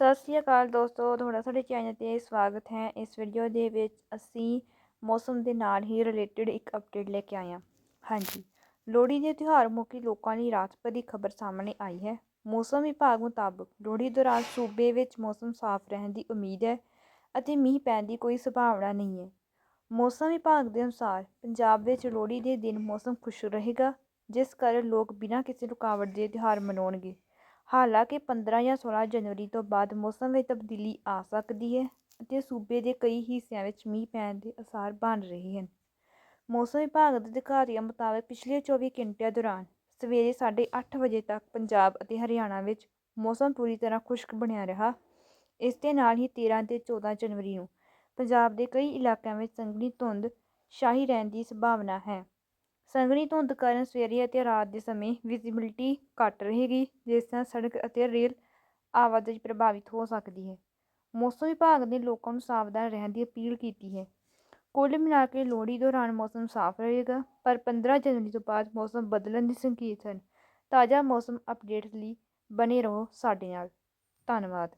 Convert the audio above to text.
ਸਤਿ ਸ਼੍ਰੀ ਅਕਾਲ ਦੋਸਤੋ, ਤੁਹਾਡਾ ਸਾਡੇ ਚੈਨਲ 'ਤੇ ਸਵਾਗਤ ਹੈ। ਇਸ ਵੀਡੀਓ ਦੇ ਵਿੱਚ ਅਸੀਂ ਮੌਸਮ ਦੇ ਨਾਲ ਹੀ ਰਿਲੇਟਡ ਇੱਕ ਅਪਡੇਟ ਲੈ ਕੇ ਆਏ ਹਾਂ। ਹਾਂਜੀ, ਲੋਹੜੀ ਦੇ ਤਿਉਹਾਰ ਮੌਕੇ ਲੋਕਾਂ ਲਈ ਰਾਹਤ ਭਰੀ ਖਬਰ ਸਾਹਮਣੇ ਆਈ ਹੈ। ਮੌਸਮ ਵਿਭਾਗ ਮੁਤਾਬਕ ਲੋਹੜੀ ਦੌਰਾਨ ਸੂਬੇ ਵਿੱਚ ਮੌਸਮ ਸਾਫ਼ ਰਹਿਣ ਦੀ ਉਮੀਦ ਹੈ ਅਤੇ ਮੀਂਹ ਪੈਣ ਦੀ ਕੋਈ ਸੰਭਾਵਨਾ ਨਹੀਂ ਹੈ। ਮੌਸਮ ਵਿਭਾਗ ਦੇ ਅਨੁਸਾਰ ਪੰਜਾਬ ਵਿੱਚ ਲੋਹੜੀ ਦੇ ਦਿਨ ਮੌਸਮ ਖੁਸ਼ਕ ਰਹੇਗਾ, ਜਿਸ ਕਾਰਨ ਲੋਕ ਬਿਨਾਂ ਕਿਸੇ ਰੁਕਾਵਟ ਦੇ ਤਿਉਹਾਰ ਮਨਾਉਣਗੇ। ਹਾਲਾਂਕਿ 15 ਜਾਂ 16 ਜਨਵਰੀ ਤੋਂ ਬਾਅਦ ਮੌਸਮ ਵਿੱਚ ਤਬਦੀਲੀ ਆ ਸਕਦੀ ਹੈ ਅਤੇ ਸੂਬੇ ਦੇ ਕਈ ਹਿੱਸਿਆਂ ਵਿੱਚ ਮੀਂਹ ਪੈਣ ਦੇ ਅਸਾਰ ਬਣ ਰਹੇ ਹਨ। ਮੌਸਮ ਵਿਭਾਗ ਦੇ ਅਧਿਕਾਰੀਆਂ ਮੁਤਾਬਕ ਪਿਛਲੇ 24 ਘੰਟਿਆਂ ਦੌਰਾਨ ਸਵੇਰੇ 8:30 ਵਜੇ ਤੱਕ ਪੰਜਾਬ ਅਤੇ ਹਰਿਆਣਾ ਵਿੱਚ ਮੌਸਮ ਪੂਰੀ ਤਰ੍ਹਾਂ ਖੁਸ਼ਕ ਬਣਿਆ ਰਿਹਾ। ਇਸ ਦੇ ਨਾਲ ਹੀ ਤੇਰ੍ਹਾਂ ਅਤੇ ਚੌਦਾਂ ਜਨਵਰੀ ਨੂੰ ਪੰਜਾਬ ਦੇ ਕਈ ਇਲਾਕਿਆਂ ਵਿੱਚ ਸੰਘਣੀ ਧੁੰਦ ਛਾਈ ਰਹਿਣ ਦੀ ਸੰਭਾਵਨਾ ਹੈ। ਸੰਘਣੀ ਧੁੰਦ ਕਾਰਨ ਸਵੇਰੇ ਅਤੇ ਰਾਤ ਦੇ ਸਮੇਂ ਵਿਜ਼ਿਬਿਲਟੀ ਘੱਟ ਰਹੇਗੀ, ਜਿਸ ਨਾਲ ਸੜਕ ਅਤੇ ਰੇਲ ਆਵਾਜਾਈ ਪ੍ਰਭਾਵਿਤ ਹੋ ਸਕਦੀ ਹੈ। ਮੌਸਮ ਵਿਭਾਗ ਨੇ ਲੋਕਾਂ ਨੂੰ ਸਾਵਧਾਨ ਰਹਿਣ ਦੀ ਅਪੀਲ ਕੀਤੀ ਹੈ। ਕੁੱਲ ਮਿਲਾ ਕੇ ਲੋਹੜੀ ਦੌਰਾਨ ਮੌਸਮ ਸਾਫ਼ ਰਹੇਗਾ, ਪਰ 15 ਜਨਵਰੀ ਤੋਂ ਬਾਅਦ ਮੌਸਮ ਬਦਲਣ ਦੇ ਸੰਕੇਤ ਹਨ। ਤਾਜ਼ਾ ਮੌਸਮ ਅਪਡੇਟ ਲਈ ਬਨੇ ਰਹੋ ਸਾਡੇ ਨਾਲ। ਧੰਨਵਾਦ।